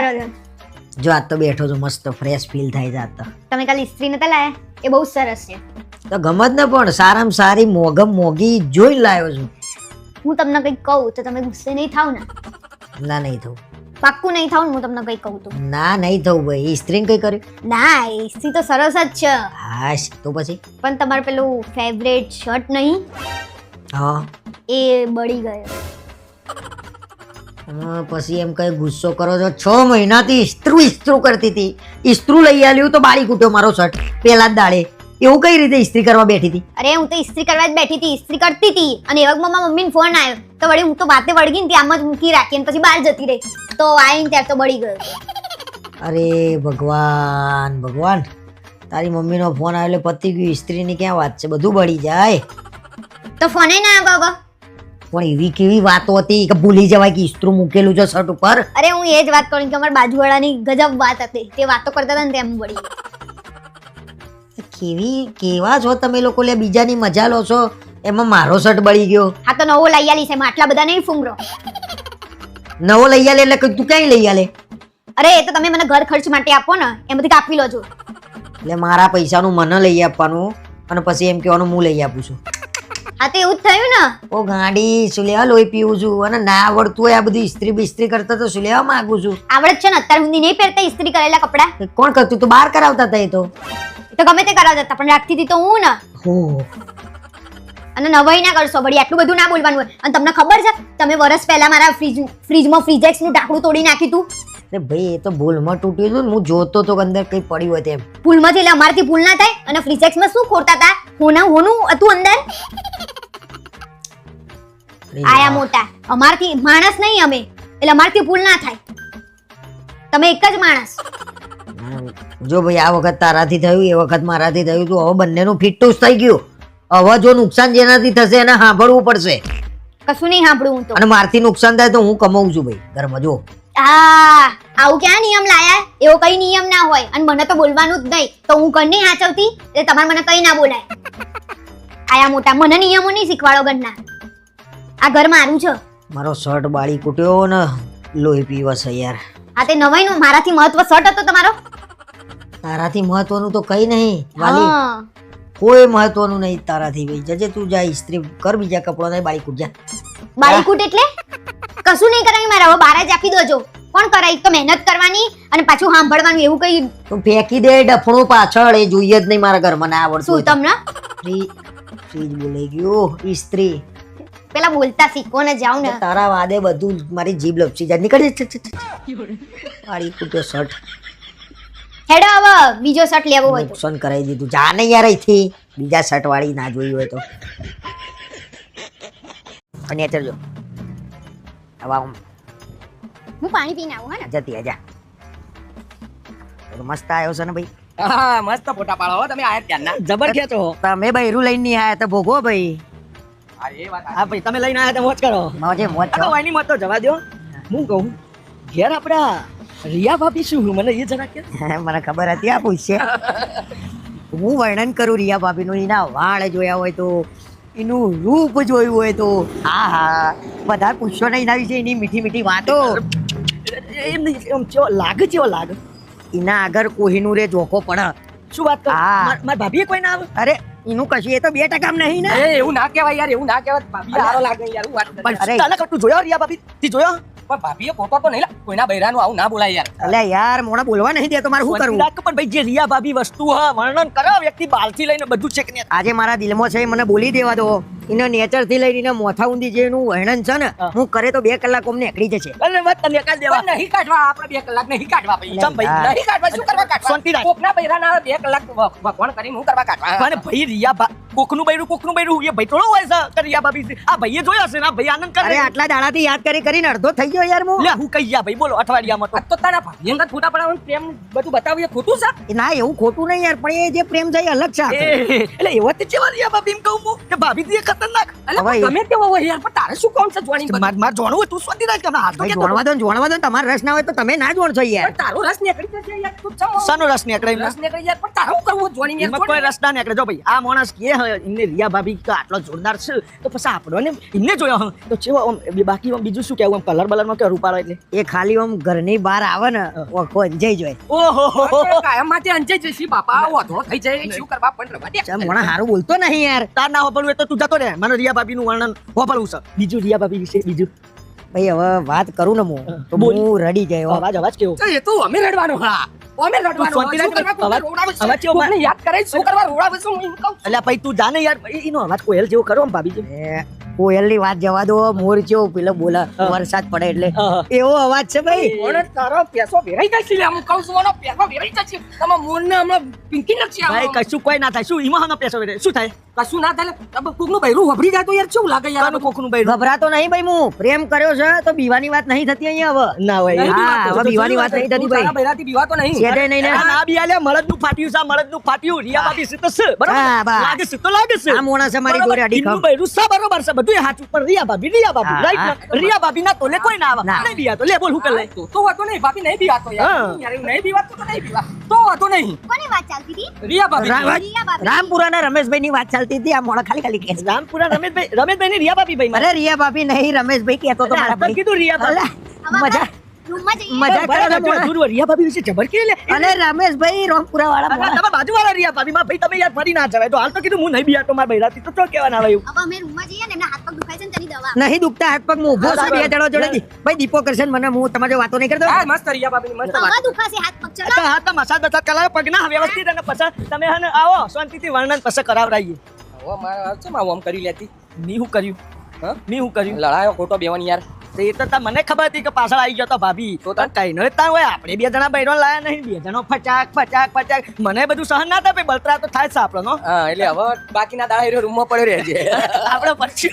કરો છો? જો આજ તો બેઠો છું મસ્ત ફ્રેશ ફીલ થાય છે આજ તો. તમે કાલ ઇસ્ત્રી નતા લાયા? એ બહુ સરસ છે. તો ગમત ને પણ સારામાં સારી મોગમ મોગી જોઈ લાવ્યો છું. હું તમને કંઈક કહું તો તમે ગુસ્સે નહીં થાવ ને? ના નહીં થવું. પાક્કું નહીં થાવ હું તમને કંઈક કહું તો. ના નહીં થવું ભાઈ. ઇસ્ત્રી કઈ કર્યું? ના ઇસ્ત્રી તો સરસ જ છે. હા તો પછી? પણ તમારું પેલું ફેવરેટ શર્ટ નહીં? હા. એ બળી ગયો. પછી એમ કઈ ગુસ્સો કરો છો? છ મહિનાથી ઇસ્ત્રુ ઇસ્ત્રુ કરતી હતી. ઇસ્ત્રુ લઈ આલ્યું તો બાળી કૂટ્યો મારો શર્ટ પેલા જ દાડે. એવું કઈ રીતે ઇસ્ત્રી કરવા બેઠી હતી? અરે હું તો ઇસ્ત્રી કરવા જ બેઠી હતી ઇસ્ત્રી કરતી હતી. અને એવા મમ્મા મમ્મીને ફોન આવ્યો તો વળી હું તો વાતે વળગી ને ત્યાં આમ જ મૂકી રાખી પછી બહાર જતી રહી. તો આવીને ત્યાં તો બળી ગયો. અરે ભગવાન ભગવાન. તારી મમ્મીનો ફોન આવ્યો એટલે પતી ગયું. ઇસ્ત્રીની ક્યાં વાત છે? બધું બળી જાય. તો ફોને ના આવ્યો. પણ એવી કેવી વાતો હતી કે ભૂલી જવાય કે ઇસ્ત્રુ મૂકેલું છે શર્ટ ઉપર? અરે હું એ જ વાત કરું કે અમારા બાજુવાળાની ગજબ વાત હતી. તે વાતો કરતા હતા ને તેમ વળી કેવી કેવા છો તમે લોકો લે બીજાની મજા લો છો? એમાં મારો શર્ટ બળી ગયો. આ તો નવો લઈ આલી છે એમાં. આટલા બધા નહીં ફૂંગરો. નવો લઈ આલે એટલે તું ક્યાંય લઈ આલે? અરે એ તો તમે મને ઘર ખર્ચ માટે આપો ને. એમાંથી કાપી લો છો એટલે મારા પૈસાનું મને લઈ આપવાનું અને પછી એમ કહેવાનું હું લઈ આપું છું. હા તો એવું જ થયું ને? ઓ ગાડી શું લેવા લોહી પીવું છું? અને ના આવડતું હોય આ બધું ઇસ્ત્રી બિસ્ત્રી કરતા તો શું લેવા માંગુ છું? આવડત છે ને? અત્યાર સુધી નહીં પહેરતા ઇસ્ત્રી કરેલા કપડા? કોણ કરતું? તું બહાર કરાવતા હતા એ તો. તો ગમે તે કરાવતા હતા પણ રાખતી હતી તો હું ને. હો. અને નવાઈ ના કરશો વળી આટલું બધું ના બોલવાનું હોય. અને તમને ખબર છે તમે વર્ષ પહેલા મારા ફ્રીજ ફ્રીજમાં ફ્રીજેક્સનું ઢાંકણું તોડી નાખ્યું હતું અરે ભાઈ એ તો ભૂલમાં તૂટ્યું હતું હું જોતો તો અંદર કઈ પડ્યું હતું એમ ભૂલમાંથી એટલે અમારથી ભૂલ ના થાય. અને ફ્રીજેક્સમાં શું ખોરતા હતા હોના હોનું હતું અંદર? આયા મોટા. અમારથી માણસ નહીં અમે. એટલે અમારથી ભૂલ ના થાય. તમે એક જ માણસ. જો ભાઈ આ વખત તારાથી થયું એ વખત મારાથી થયું તું. હવે બંનેનું ફિટટુસ થઈ ગયું. હવે જો નુકસાન જેનાથી થશે એને સાંભળવું પડશે. કશું નહીં સાંભળવું તો. અને મારથી નુકસાન થાય તો હું કમાઉં છું ભાઈ. ઘરમાં જો. આ આવું ક્યાં નિયમ લાયા? એવો કઈ નિયમ ના હોય. અને મને તો બોલવાનું જ નહીં. તો હું ઘર નહીં હાચવતી? એટલે તમારે મને કઈ ના બોલાય. આયા મોટા મને નિયમો નહીં શીખવાડો ઘરના. આ ઘર મારું છે. મારો શર્ટ બાળી કૂટ્યો ને લોહી પીવસ યાર. આ તે નવાઈનું? મારાથી મહત્વ શર્ટ હતો તમારો? તારાથી મહત્વનું તો કઈ નહીં વાલી. કોઈ મહત્વનું નહીં તારાથી ભાઈ. જજે તું જા ઇસ્ત્રી કર બીજા કપડાં ને બાળી કૂટ જા. બાળીકૂટ એટલે? કશું નહીં કરાવી મારા હવે બાર જ આપી દોજો કોણ કરાય તો મહેનત કરવાની અને પાછું સાંભળવાનું એવું કઈ તું ફેંકી દે ડફણું પાછળ. એ જોઈએ જ નહીં મારા ઘરમાં ના આવડતું શું તમને? ફ્રી ફ્રીજ બોલાઈ ગયું ઇસ્ત્રી. પેલા બોલતા શીખો ને જાવ ને? તારા વાદે બધું મારી જીભ લપસી જાય. નીકળી મારી કૂટ્યો શર્ટ. હેડો હવે બીજો શર્ટ લેવો હોય નુકસાન કરાવી દીધું. જા ને યાર અહીંથી. બીજા શર્ટ વાળી ના જોઈ હોય તો. અને આ ચલજો હવે હું પાણી પીને આવું હે ને? જતી આજા. મસ્ત આવ્યો છે ને ભાઈ? હા મસ્ત ફોટા પાડો તમે આયા ત્યારના જબર ખેંચો. તમે રૂ લઈને નહીં આયા તો ભોગો ભાઈ. હા એ વાત હા ભાઈ તમે લઈને આયા તો મોજ કરો. મોજે મોજ તો છો. મત તો જવા દો. હું. કહું ઘેર આપડા રિયા ભાભી શું મને એ જરા કે. મને ખબર હતી આ પૂછશે. હું વર્ણન કરું રિયા ભાભીનું એના વાળ જોયા હોય તો એનું રૂપ જોયું હોય તો. હા હા. વધારે પૂછશો નહીં એના વિશે એની મીઠી મીઠી વાતો. એમ નહીં એમ ચેવો લાગે ચેવો લાગે. એના આગળ કોહિનૂરે જોકો પડે. શું વાત કરો. માર- ભાભીએ કોઈ ના આવે? અરે એનું કશું એ તો બે ટકા નહીં ને. એ એવું ના કહેવાય યાર એવું ના કહેવાય. ભાભી સારો લાગે યાર હું વાત અરે. તને ચાલે જોયો રિયા ભાભી? તી જોયો? પણ ભાભીએ ફોટો તો નહીં કોઈના બૈરાનું આવું ના બોલાય યાર. અલે યાર મોણા બોલવા નહીં દે તો મારે શું કરવું રાખ પણ ભાઈ જે રિયા ભાભી વસ્તુ હ વર્ણન કરે વ્યક્તિ બાલથી લઈને બધું છે કે આજે મારા દિલમાં છે મને બોલી દેવા દો. એના નેચરથી લઈને એના મોથા ઊંધી જે એનું વર્ણન છે ને હું. કરે તો બે કલાક અમને નીકળી જશે. અરે વાત તને કાઢ દેવા નહીં કાઢવા આપણે બે કલાક નહીં કાઢવા ભાઈ. ચમ ભાઈ નહીં કાઢવા શું કરવા કાઢવા? શાંતિ રાખ. કોકના બૈરાના બે કલાક ભગવાન કરીને હું કરવા કાઢવા? અને ભાઈ રિયા કોકનું બૈરું કોકનું બૈરું એ ભાઈ થોડો હોય છે રિયા ભાભી આ ભાઈએ જોયા છે ના? ભાઈ આનંદ કરે આટલા દાડાથી યાદ કરી કરીને અડધો થઈ ગયો યાર હું. કઈ ગયા ભાઈ બોલો અઠવાડિયામાં તો. તો તારા ભાઈ અંગત ફોટા પડાવવાનું પ્રેમ બધું બતાવ્યું ખોટું છે? ના એવું ખોટું નહીં યાર પણ એ જે પ્રેમ છે એ અલગ છે એટલે એવો તે છે ભાભી એમ કહું હું કે ભાભી થી ખતરનાક. એટલે ગમે તેવો હોય યાર પણ તારે શું કોણ છે જોણી માર માર જોણું હોય, તું સ્વાતી રાખ કે હમણાં હાલ તો ભાઈ જોણવા દો જોણવા દો. તમારે રસ ના હોય તો તમે ના જોણશો યાર. તારો રસ નીકળી જશે યાર તું ચમ સાનો રસ નીકળે રસ નીકળી યાર પણ તારું શું કરવું જોવાની યાર કોઈ રસ ના નીકળે. જો ભાઈ આ માણસ કે હે એમને રિયા ભાભી તો આટલો જોરદાર છે તો પછી આપણો ને એમને જોયો તો ચેવો બાકી બીજું શું કેવું આમ કલર બલરમાં કે રૂપાળો એટલે? એ ખાલી આમ ઘરની બહાર આવે ને ઓખો અંજાઈ જાય. ઓહો. કાયમ માટે અંજાઈ જઈશી. બાપા વધો થઈ જાય. શું કરવા પણ રવા દે. મોણા હારું બોલતો નહીં યાર. તાર ના હોપડવું એ તો તું જતો રે મને રિયા ભાભીનું વર્ણન હોપડવું છે. બીજું રિયા ભાભી વિશે બીજું. ભાઈ હવે વાત કરું ને હું તો બોલ. હું રડી ગયો અવાજ અવાજ કેવો? એ તો અમે રડવાનું હા. અમે રડવાનું. અવાજ- કેવો યાદ કરે શું કરવા એટલે ભાઈ તું જાને યાર. એનો અવાજ કોયલ જેવો કરો આમ ભાભી જેવો. ની વાત જવા દો મોર જેવો પેલો બોલે વરસાદ પડે એટલે એવો અવાજ છે ભાઈ પણ તારો પેસો વેરાઈ જશે લે હું કહું છું આનો પેસો વેરાઈ જશે તમે મોરને હમણાં પિંકી નાખશે ભાઈ. કશું કોઈ ના થાય શું હાનો પૈસો વેડે? શું થાય કશું ના થાય. હવે કોકનું બૈરું વભરી જાય તો યાર શું લાગે યાર કાનું કોકનું બૈરું? ગભરાતો નહીં ભાઈ હું પ્રેમ કર્યો છે તો બીવાની વાત નહીં થતી અહીંયા હવે ના હોય હા. હવે બીવાની વાત નહીં થતી ભાઈ. બૈરાથી બીવાતો નહીં છેડે નહીં ને આ ના મળદ મળદનું ફાટ્યું છે મળદનું ફાટ્યું રિયા ભાભી સિતસ છે બરોબર. લાગે છે તો લાગે છે આ મોણા છે મારી જોડે અડીખમ. એમનું બૈરું છે બરોબર છે બધું હાચું પણ રિયા ભાભી રિયા ભાભી. રાઈટ રિયા ભાભી ના તોલે કોઈ ના આવા. નહીં બીયા તો. લે બોલ હું કર લે તો તો વાતો નહીં ભાભી નહીં બીયા તો યાર. નહીં બીવા તો નહીં બીવા તો વાતો નહીં. કોની વાત ચાલતી હતી? રિયા ભાભી. રા- રિયા ભાભી. રામપુરાના રમેશભાઈ ની વાત ચાલતી હતી. આ મોડા ખાલી ખાલી કે. રામપુરા રમેશભાઈ રમેશભાઈ ની રિયા ભાભી ભાઈ મારે અરે રિયા ભાભી નહીં રમેશભાઈ કહેતો તો મારા તો ભાઈ. કીધું રિયા ભાભી અલા, મજા રૂમમાં જઈએ મજા કરે છે બરાબર, મોણા. હજુ રિયા ભાભી વિશે જબર કે અને રમેશભાઈ રામપુરા વાળા રિયા ભાભી માં ભાઈ તમે યાર ફરી ના જવાય. તો હાલ તો કીધું હું નહીં બિયા તો મારા બૈરાથી તો કેવા ના આવે હવે અમે રૂમમાં જઈએ ને એમના હાથ પગ દુખાય છે ને તેની દવા. નહીં દુખતા હાથ પગ હું ઊભો છું બે જણો જોડે ભાઈ દીપો કરશે મને હું તમારી વાતો નહીં કરતો. હા મસ્ત રિયા ભાભી મસ્ત વાત. હવે દુખાશે હાથ પગ ચલો તો હા તો મસાજ બસાજ કરાવો પગના વ્યવસ્થિત અને પછી તમે હે ને આવો શાંતિથી વર્ણન પછી કરાવડાવીએ હવે મારે છે માં આમ કરી લેતી. મી હું કર્યું? હા? હું કર્યું? લડાયો ખોટો બેવાની યાર. એ તો તા મને ખબર હતી કે પાછળ આવી ગયો તો ભાભી. તો તો કઈ ન તા હોય આપણે બે જણા બૈરો લાયા નહીં. બે જણો ફચાક ફચાક ફચાક. મને બધું સહન ના થાય બળતરા તો થાય જ છે આપણો નો એટલે હવે બાકીના દાડા એરો રૂમમાં પડ્યો રહેજે. આપણે પછી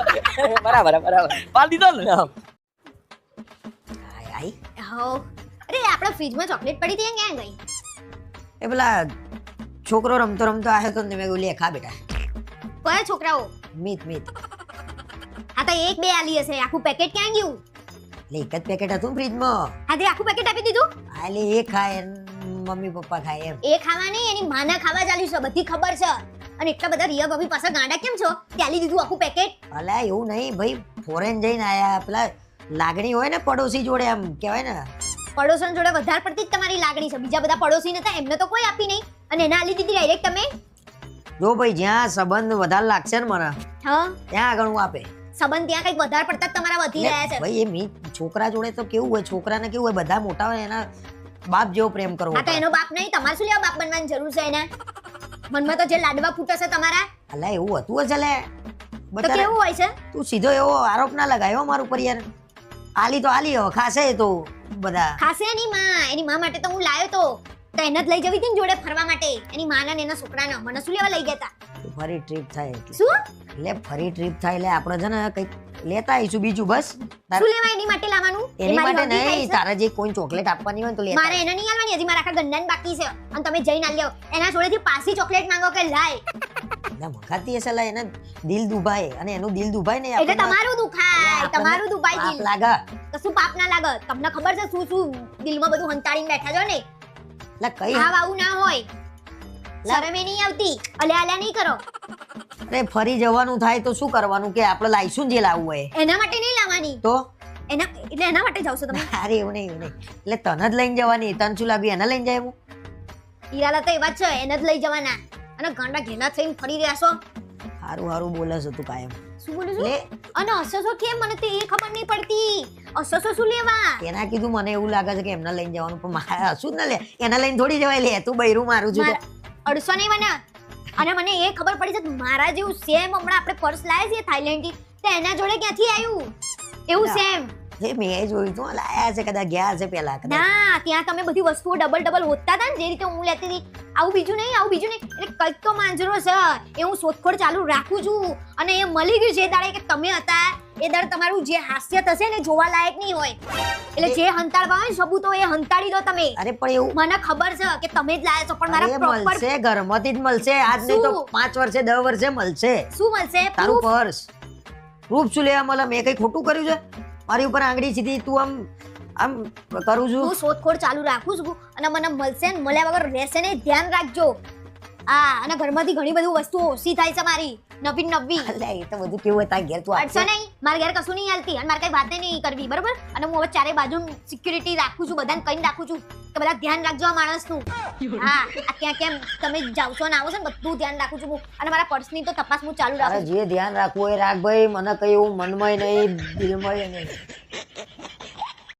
બરાબર બરાબર. પાલ દીધો ને? આય, આય. હો. અરે આપણા ફ્રીજમાં ચોકલેટ પડી હતી એ ક્યાં ગઈ? એ પેલા છોકરો રમતો રમતો આવ્યો તો ને મેં લે ખા બેટા. કયા છોકરાઓ? મીત મીત. આ તો એક બે આલી હશે. આખું પેકેટ ક્યાં ગયું? એટલે એક જ પેકેટ હતું ફ્રીજમાં હા તે આખું પેકેટ આપી દીધું? એટલે એ ખાય મમ્મી પપ્પા ખાય એમ. એ ખાવા નહીં એની માના ખાવા ચાલ્યું છે બધી ખબર છે. અને એટલા બધા રિયા ભાભી પાસે ગાંડા કેમ છો? આલી દીધું આખું પેકેટ અલા એવું નહીં ભાઈ ફોરેન જઈને આયા પેલા લાગણી હોય ને પડોશી જોડે આમ કહેવાય ને. પડોશન જોડે વધારે પડતી જ તમારી લાગણી છે. બીજા બધા પડોશી નતા એમને તો કોઈ આપી નહીં. અને એના આલી દીધી ડાયરેક્ટ તમે? જો ભાઈ જ્યાં સંબંધ વધારે લાગશે ને મને હા. ત્યાં આગળ હું આપે. સંબંધ ત્યાં કંઈક વધારે પડતા તમારા વધી રહ્યા છે. ભાઈ એ મી છોકરા જોડે તો કેવું હોય? છોકરાને કેવું હોય? બધા મોટા હોય એના બાપ જેવો પ્રેમ કરવો હા તો એનો બાપ નહીં તમારે શું લેવા બાપ બનવાની જરૂર છે એને? મનમાં તો જે લાડવા ફૂટે છે તમારા. અલા એવું હતું હશે લે તો કેવું હોય છે? તું સીધો એવો આરોપ ના લગાયો મારું પર યાર આલી તો આલી હવે ખાસે તો બધા. ખાસે ની માં એની માં માટે તો હું લાયો તો. તો એને જ લઈ જવી હતી ને જોડે ફરવા માટે. એની માના ને એના છોકરાને. મને શું લેવા લઈ ગયા ફરી ટ્રીપ થાય એટલે. શું? એટલે ફરી ટ્રીપ થાય એટલે આપણે છે ને કંઈક લેતા આવીશું બીજું બસ. શું લેવા એની માટે લાવવાનું? એની માટે નહીં તારા જે કોઈ ચોકલેટ આપવાની હોય તો લે મારે એને નહીં આલવાની હજી મારા આખા ગંડાન બાકી છે. અને તમે જઈને આલ્યો. એના જોડેથી પાછી ચોકલેટ માંગો કે લાય. ના મખાતી હશે લા એને દિલ દુભાય. અને એનું દિલ દુભાય એટલે તમારું દુખાય. તમારું દુભાય દિલ. લાગે. કશું પાપ ના લાગે. તમને ખબર છે શું શું દિલમાં બધું હંતાડીને બેઠા છો ને? લા કઈ? આવું ના હોય. શરમે નહીં આવતી. અલ્યા આલા નહીં કરો. અરે ફરી જવાનું થાય તો શું કરવાનું કે આપણે લાઈશું જે લાવવું હોય. એના માટે નહીં લાવવાની. તો? એના એટલે એના માટે જાવ છો તમે? અરે એવું નહીં એવું નહીં. એટલે તને જ લઈને જવાની તન શું લાગ્યું? એને લઈને જાય હું? ઈરાદા તો એવા છે એને જ લઈ જવાના. અને ગાંડા ઘેના થઈને ફરી રહ્યા છો. હારું હારું બોલે છે તું કાયમ. શું બોલું છું? અને અને છો કેમ? મને તો એ ખબર નહીં પડતી. અસસો શું લેવા એના કીધું મને એવું લાગે છે કે એમને લઈને જવાનું પણ મારે હશું જ ના લે. એને લઈને થોડી જવાય લે તું બૈરું મારું છું અડસો નહીં મને. અને મને એ ખબર પડી છે મારા જેવું સેમ હમણાં આપણે પર્સ લાવ્યા છીએ થાઈલેન્ડથી તો એના જોડે ક્યાંથી આવ્યું એવું. સેમ એ મેં જોયું તું લાયા છે કદાચ ગયા છે પેલા ના ત્યાં તમે બધી વસ્તુઓ ડબલ ડબલ હોતા હતા ને જે રીતે હું લેતી હતી. આવું બીજું નહીં આવું બીજું નહીં. એટલે કંઈક તો માંજરો છે. એ હું શોધખોળ ચાલુ રાખું છું. અને એ મળી ગયું છે દાડે કે તમે હતા. એ દર તમારું જે હાસ્ય થશે ને જોવા લાયક નહીં હોય. એટલે જે હંતાડવા હોય સબૂતો એ હંતાડી દો તમે. અરે પણ એવું મને ખબર છે કે તમે જ લાયા છો પણ મારા પ્રોપર મળશે ઘરમાંથી જ મળશે. આજ નહીં તો શું? પાંચ વર્ષે 10 વર્ષે મળશે. શું મળશે? તારું પર્સ રૂપ શું લેવા મળે? મેં કઈ ખોટું કર્યું છે? મારી ઉપર આંગળી સીધી તું આમ આમ કરું છું. હું શોધખોળ ચાલુ રાખું છું અને મને મળશે ને મળ્યા વગર રહેશે ને ધ્યાન રાખજો. હા અને ઘરમાંથી ઘણી બધી વસ્તુઓ ઓછી થાય છે મારી. નવી નવી. અલ્યા એ તો બધું કેવું હતા ઘેર તું અડશો નહીં મારા ઘેર કશું નહીં હાલતી અને મારે કઈ વાત નહીં કરવી બરોબર? અને હું હવે ચારે બાજુ સિક્યુરિટી રાખું છું બધાને કઈ રાખું છું કે બધા ધ્યાન રાખજો આ માણસનું. હા આ ક્યાં કેમ તમે જાવ છો ને આવો છો ને બધું ધ્યાન રાખું છું અને મારા પર્સની તો તપાસ હું ચાલુ રાખું જે ધ્યાન રાખવું એ રાખ ભાઈ મને કઈ એવું મનમય નહીં દિલમય નહીં.